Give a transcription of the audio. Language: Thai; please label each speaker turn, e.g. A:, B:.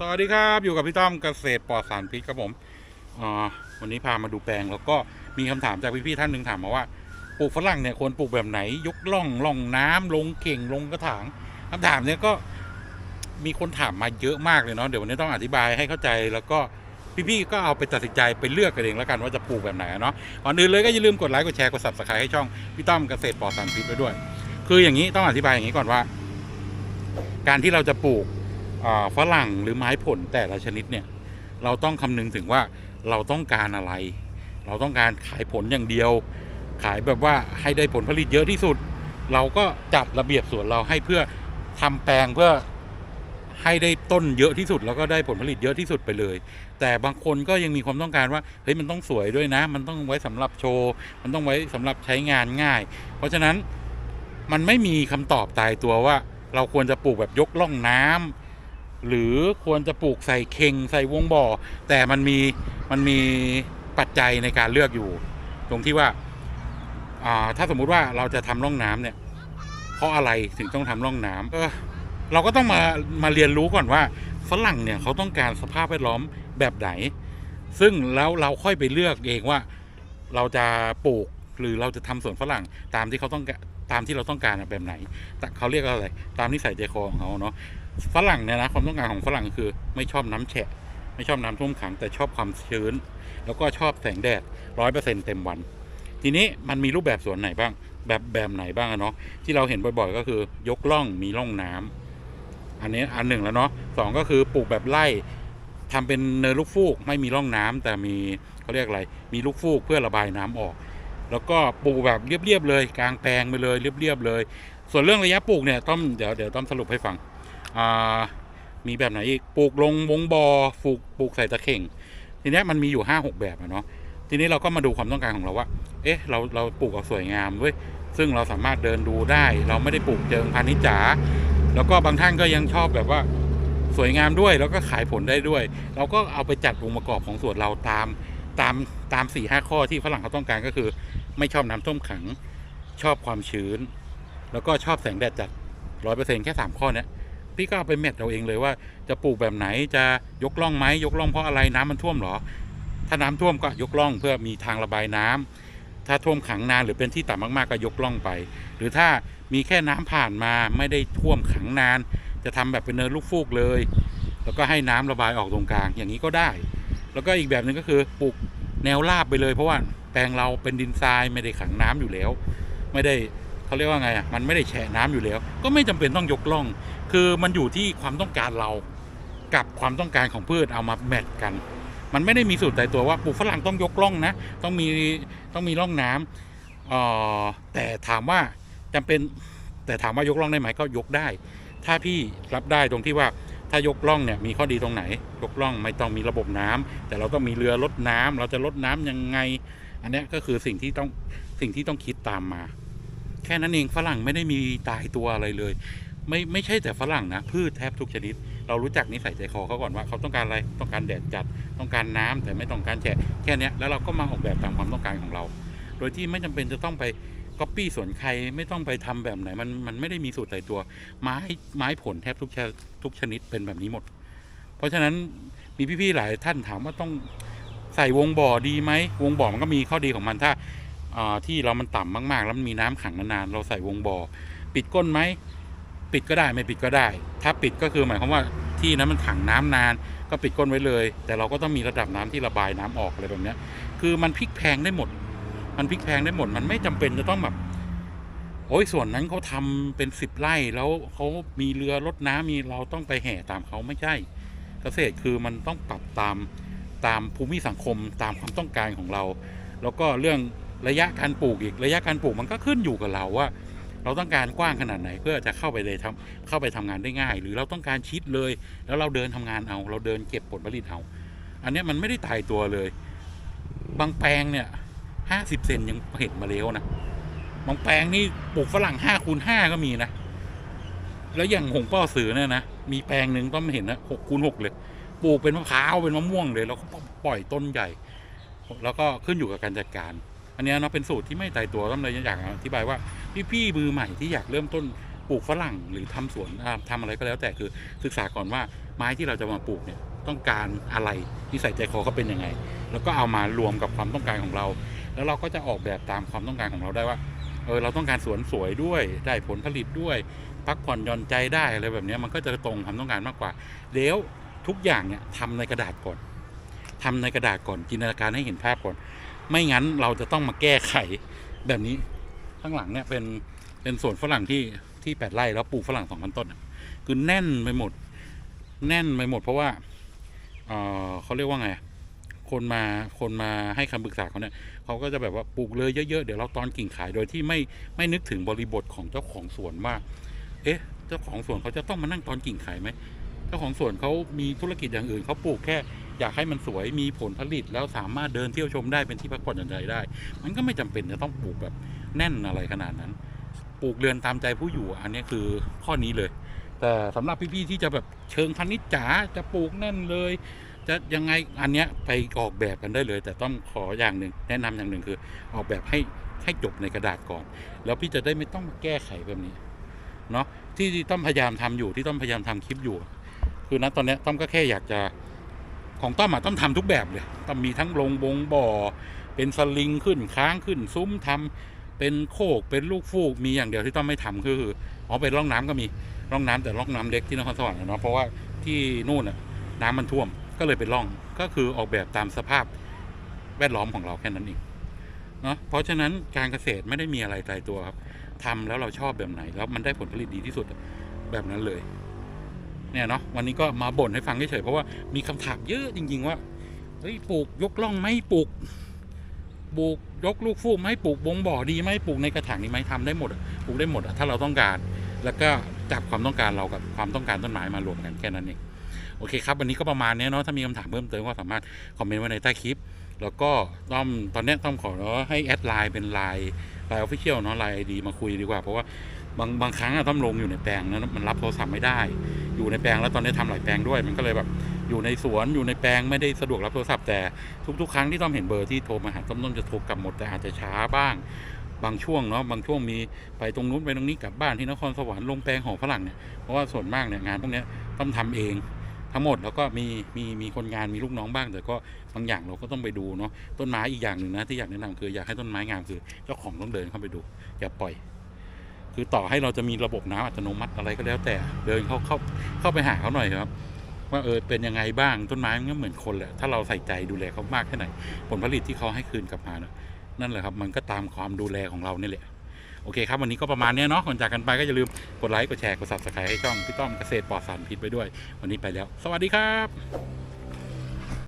A: สวัสดีครับ อยู่กับพี่ต้อมเกษตรปลอดสารพิษครับผมวันนี้พามาดูแปลงแล้วก็มีคำถามจากพี่ๆท่านหนึ่งถามมาว่าปลูกฝรั่งเนี่ยควรปลูกแบบไหน ยกล่องล่องน้ำลงเข่งลงกระถางคำถามเนี่ยก็มีคนถามมาเยอะมากเลยเนาะเดี๋ยววันนี้ต้องอธิบายให้เข้าใจแล้วก็พี่ๆก็เอาไปตัดสินใจไปเลือกกันเองแล้วกันว่าจะปลูกแบบไหนเนาะก่อนอื่นเลยก็อย่าลืมกดไลค์กดแชร์กด subscribe ให้ช่องพี่ต้อมเกษตรปลอดสารพิษไว้ด้วย คืออย่างนี้ต้องอธิบายอย่างนี้ก่อนว่า การที่เราจะปลูก ฝรั่งหรือไม้ผลแต่ละชนิดเนี่ยเราต้องคำนึงถึงว่าเราต้องการอะไร เราต้องการขายผลอย่างเดียว ขายแบบว่าให้ได้ผลผลิตเยอะที่สุด เราก็จัดระเบียบสวนเราให้เพื่อทำแปลงเพื่อให้ได้ต้นเยอะที่สุดแล้วก็ได้ผลผลิตเยอะที่สุดไปเลย แต่บางคนก็ยังมีความต้องการว่าเฮ้ยมันต้องสวยด้วยนะ มันต้องไว้สำหรับโชว์ มันต้องไว้สำหรับใช้งานง่าย เพราะฉะนั้นมันไม่มีคำตอบตายตัวว่า เราควรจะปลูกแบบยกล่องน้ำ หรือควรจะปลูกใส่เข่งใส่วงบ่อ แต่มันมีมันมีปัจจัยในการเลือกอยู่ ตรงที่ว่าถ้าสมมุติว่าเราจะทำร่องน้ำเนี่ย เพราะอะไรถึงต้องทำร่องน้ำเออเราก็ต้องมามาเรียนรู้ก่อนว่าฝรั่งเนี่ยเขาต้องการสภาพแวดล้อมแบบไหน ซึ่งแล้วเราค่อยไปเลือกเองว่าเราจะปลูกหรือเราจะทำสวนฝรั่งตามที่เขาต้องการตามที่เราต้องการแบบไหนเขาเรียกอะไรตามนิสัยใจคอของเขาเนาะ ฝรั่งเนี่ยนะความต้องการของฝรั่งคือไม่ชอบน้ำแฉะ ไม่ชอบน้ำท่วมขังแต่ชอบความชื้น แล้วก็ชอบแสงแดดร้อยเปอร์เซ็นเต็มวัน ทีนี้มันมีรูปแบบสวนไหนบ้าง แบบแบบไหนบ้างอะเนาะที่เราเห็นบ่อยๆ ก็คือยกล่องมีร่องน้ำอันนี้อันหนึ่งแล้วเนาะสองก็คือปลูกแบบไร่ทำเป็นเนินลูกฟูกไม่มีร่องน้ำแต่มีเขาเรียกอะไร มีลูกฟูกเพื่อระบายน้ำออก แล้วก็ปลูกแบบเรียบๆเลย กลางแปลงไปเลยเรียบๆเลย ส่วนเรื่องระยะปลูกเนี่ยต้อมเดี๋ยวเดี๋ยวต้อมสรุปให้ฟัง มีแบบไหนอีกปลูกลงวงบอปลูกปลูกใส่ตะเข่ง ทีนี้มันมีอยู่ห้าหกแบบอะเนาะทีนี้เราก็มาดูความต้องการของเราว่า เอ๊ะ เราเราปลูกเอาสวยงามเว้ยซึ่งเราสามารถเดินดูได้ เราไม่ได้ปลูกเจิงพาณิชย์จ๋า แล้วก็บางท่านก็ยังชอบแบบว่าสวยงามด้วย แล้วก็ขายผลได้ด้วย เราก็เอาไปจัดองค์ประกอบของสวนเราตามตามตามสี่ห้าข้อที่ฝรั่งเขาต้องการก็คือ ไม่ชอบน้ำท่วมขัง ชอบความชื้น แล้วก็ชอบแสงแดดจัดร้อยเปอร์เซ็นแค่สามข้อเนี้ย พี่ก็เอาไปเม็ดเราเองเลยว่าจะปลูกแบบไหนจะยกล่องไหมยกล่องเพราะอะไรน้ำมันท่วมหรอ ถ้าน้ำท่วมก็ยกล่องเพื่อมีทางระบายน้ำถ้าท่วมขังนานหรือเป็นที่ต่ำมากๆก็ยกล่องไป หรือถ้ามีแค่น้ำผ่านมาไม่ได้ท่วมขังนาน จะทำแบบเป็นเนินลูกฟูกเลย แล้วก็ให้น้ำระบายออกตรงกลางอย่างนี้ก็ได้ แล้วก็อีกแบบหนึ่งก็คือปลูกแนวราบไปเลย เพราะว่าแปลงเราเป็นดินทรายไม่ได้ขังน้ำอยู่แล้ว ไม่ได้ เขาเรียกว่าไงอะมันไม่ได้แฉะน้ำอยู่แล้ว ก็ไม่จำเป็นต้องยกล่อง คือมันอยู่ที่ความต้องการเรากับความต้องการของพืชเอามาแมทกัน มันไม่ได้มีสูตรตายตัวว่าปลูกฝรั่งต้องยกล่องนะ ต้องมีต้องมีร่องน้ำเอ่อแต่ถามว่าจำเป็นแต่ถามว่ายกล่องได้ไหมก็ยกได้ ถ้าพี่รับได้ตรงที่ว่าถ้ายกล่องเนี่ยมีข้อดีตรงไหน ยกล่องไม่ต้องมีระบบน้ำแต่เราต้องมีเรือลดน้ำเราจะลดน้ำยังไง อันนี้ก็คือสิ่งที่ต้องสิ่งที่ต้องคิดตามมา แค่นั้นเองฝรั่งไม่ได้มีตายตัวอะไรเลย ไม่ไม่ใช่แต่ฝรั่งนะพืชแทบทุกชนิด เรารู้จักนิสัยใจคอเขาก่อนว่าเขาต้องการอะไรต้องการแดดจัด ต้องการน้ำแต่ไม่ต้องการแฉะแค่นี้แล้วเราก็มาออกแบบตามความต้องการของเรา โดยที่ไม่จำเป็นจะต้องไปก๊อปปี้สวนใครไม่ต้องไปทำแบบไหนมันมันไม่ได้มีสูตรตายตัวไม้ไม้ผลแทบทุกชนิดทุกชนิดเป็นแบบนี้หมด เพราะฉะนั้นมีพี่ๆหลายท่านถามว่าต้องใส่วงบ่อดีไหมวงบ่อมันก็มีข้อดีของมันถ้า ที่เรามันต่ำมาก ๆ แล้วมันมีน้ำขังนานๆเราใส่วงบ่อปิดก้นไหมปิดก็ได้ไม่ปิดก็ได้ ถ้าปิดก็คือหมายความว่าที่นั้นมันขังน้ำนาน ก็ปิดก้นไว้เลย แต่เราก็ต้องมีระดับน้ำที่ระบายน้ำออกอะไรแบบนี้คือมันพลิกแพงได้หมด มันพลิกแพงได้หมด มันไม่จำเป็นจะต้องแบบโอ้ยส่วนนั้นเขาทำเป็นสิบไร่แล้วเขามีเรือรดน้ำมีเราต้องไปแห่ตามเขาไม่ใช่ เกษตรคือมันต้องปรับตามตามภูมิสังคมตามความต้องการของเรา แล้วก็เรื่อง ระยะการปลูกอีกระยะการปลูกมันก็ขึ้นอยู่กับเราว่า เราต้องการกว้างขนาดไหนเพื่อจะเข้าไปเลยทำเข้าไปทำงานได้ง่าย หรือเราต้องการชิดเลย แล้วเราเดินทำงานเอา เราเดินเก็บผลผลิตเอา อันนี้มันไม่ได้ตายตัวเลย บางแปลงเนี่ยห้าสิบเซนยังเห็นมาแล้วนะบางแปลงนี่ปลูกฝรั่งห้าคูณห้าก็มีนะแล้วอย่างหงป้อสือเนี่ยนะมีแปลงหนึ่งต้องเห็นนะหกคูณหกเลยปลูกเป็นมะพร้าวเป็นมะม่วงเลย แล้วก็ปล่อยต้นใหญ่ แล้วก็ขึ้นอยู่กับการจัดการ อันนี้เนาะเป็นสูตรที่ไม่ตายตัวต้องเลยอยากอธิบายว่าพี่ๆมือใหม่ที่อยากเริ่มต้นปลูกฝรั่งหรือทำสวนอ่าทำอะไรก็แล้วแต่คือศึกษาก่อนว่าไม้ที่เราจะมาปลูกเนี่ยต้องการอะไรนิสัยใจคอเขาเป็นยังไง แล้วก็เอามารวมกับความต้องการของเรา แล้วเราก็จะออกแบบตามความต้องการของเราได้ว่าเออเราต้องการสวนสวยด้วยได้ผลผลิตด้วยพักผ่อนหย่อนใจได้อะไรแบบนี้มันก็จะตรงความต้องการมากกว่าแล้วทุกอย่างเนี่ยทำในกระดาษก่อนทำในกระดาษก่อนจินตนาการให้เห็นภาพก่อน ไม่งั้นเราจะต้องมาแก้ไขแบบนี้ข้างหลังเนี่ยเป็นเป็นสวนฝรั่งที่ที่แปดไร่แล้วปลูกฝรั่งสองพันต้นคือแน่นไปหมด แน่นไปหมดเพราะว่าเออเขาเรียกว่าไงคนมาคนมาให้คำปรึกษาเขาเนี่ยเขาก็จะแบบว่าปลูกเลยเยอะๆ เดี๋ยวเราตอนกิ่งขายโดยที่ไม่ไม่นึกถึงบริบทของเจ้าของสวนว่า เอ๊ะ เจ้าของสวนเขาจะต้องมานั่งตอนกิ่งขายไหม เจ้าของสวนเขามีธุรกิจอย่างอื่นเขาปลูกแค่ อยากให้มันสวยมีผลผลิตแล้วสามารถเดินเที่ยวชมได้เป็นที่พักผ่อนหย่อนใจได้ มันก็ไม่จำเป็นจะต้องปลูกแบบแน่นอะไรขนาดนั้น ปลูกเรือนตามใจผู้อยู่อันนี้คือข้อนี้เลย แต่สำหรับพี่ๆที่จะแบบเชิงพาณิชย์จ๋าจะปลูกแน่นเลย จะยังไงอันเนี้ยไปออกแบบกันได้เลย แต่ต้องขออย่างหนึ่งแนะนำอย่างหนึ่งคือ ออกแบบให้ให้จบในกระดาษก่อน แล้วพี่จะได้ไม่ต้องมาแก้ไขแบบนี้เนาะที่ต้องพยายามทำอยู่ที่ต้องพยายามทำคลิปอยู่ คือณตอนนี้ต้อมก็แค่อยากจะ ของต้อมอะต้องทำทุกแบบเลยต้องมีทั้งลงบงบ่อ เป็นสลิงขึ้นค้างขึ้นซุ้มทำเป็นโคกเป็นลูกฟูกมีอย่างเดียวที่ต้องไม่ทำคืออ๋อเป็นร่องน้ำก็มีร่องน้ำแต่ร่องน้ำเล็กที่นครสวรรค์เนาะเพราะว่าที่นู่นอะน้ำมันท่วมก็เลยเป็นร่องก็คือออกแบบตามสภาพแวดล้อมของเราแค่นั้นเองเนาะเพราะฉะนั้นการเกษตรไม่ได้มีอะไรตายตัวครับทำแล้วเราชอบแบบไหนแล้วมันได้ผลผลิตดีที่สุดแบบนั้นเลย เนี่ยเนาะวันนี้ก็มาบ่นให้ฟังเฉยๆเพราะว่ามีคำถามเยอะจริง ๆ ว่าเฮ้ยปลูกยกล่องไหมปลูกปลูกยกลูกฟูกไหมปลูกบงบ่อดีไหมปลูกในกระถางดีไหมทำได้หมดปลูกได้หมดถ้าเราต้องการ แล้วก็จับความต้องการเรากับความต้องการต้นไม้มารวมกันแค่นั้นเองโอเคครับวันนี้ก็ประมาณนี้เนาะถ้ามีคำถามเพิ่มเติมก็สามารถคอมเมนต์ไว้ในใต้คลิป แล้วก็ต้อมตอนนี้ต้อมขอให้แอดไลน์เป็นไลน์ไลน์ออฟฟิเชียลเนาะไลน์ดีมาคุยดีกว่าเพราะว่า บางบางครั้งอะต้อมลงอยู่ในแปลงนะมันรับโทรศัพท์ไม่ได้ อยู่ในแปลงแล้วตอนนี้ทำหลายแปลงด้วย มันก็เลยแบบอยู่ในสวนอยู่ในแปลงไม่ได้สะดวกรับโทรศัพท์แต่ทุกๆ ครั้งที่ต้อมเห็นเบอร์ที่โทรมาหาต้อมต้อมจะโทรกลับหมดแต่อาจจะช้าบ้าง บางช่วงเนาะบางช่วงมีไปตรงนู้นไปตรงนี้กลับบ้านที่นครสวรรค์ลงแปลงขอฝรั่งเนี่ยเพราะว่าส่วนมากเนี่ยงานพวกนี้ต้องทำเองทั้งหมดแล้วก็มีมีมีคนงานมีลูกน้องบ้าง แต่ก็บางอย่างเราก็ต้องไปดูเนาะต้นไม้อีกอย่างหนึ่งนะที่อยากแนะนำคืออยากให้ต้นไม้งามคือเจ้าของต้องเดินเข้าไปดูอย่าปล่อย คือต่อให้เราจะมีระบบน้ำอัตโนมัติอะไรก็แล้วแต่ เดินเข้าเข้าเข้าไปหาเขาหน่อยครับ ว่าเออเป็นยังไงบ้างต้นไม้มันก็เหมือนคนแหละถ้าเราใส่ใจดูแลเขามากแค่ไหน ผลผลิตที่เขาให้คืนกลับมานะนั่นแหละครับ มันก็ตามความดูแลของเรานี่แหละโอเคครับ วันนี้ก็ประมาณเนี้ยเนาะก่อนจากกันไปก็อย่าลืมกดไลค์กดแชร์กด subscribe ให้ช่องพี่ต้อมเกษตรปลอดสารพิษไปด้วย วันนี้ไปแล้ว สวัสดีครับ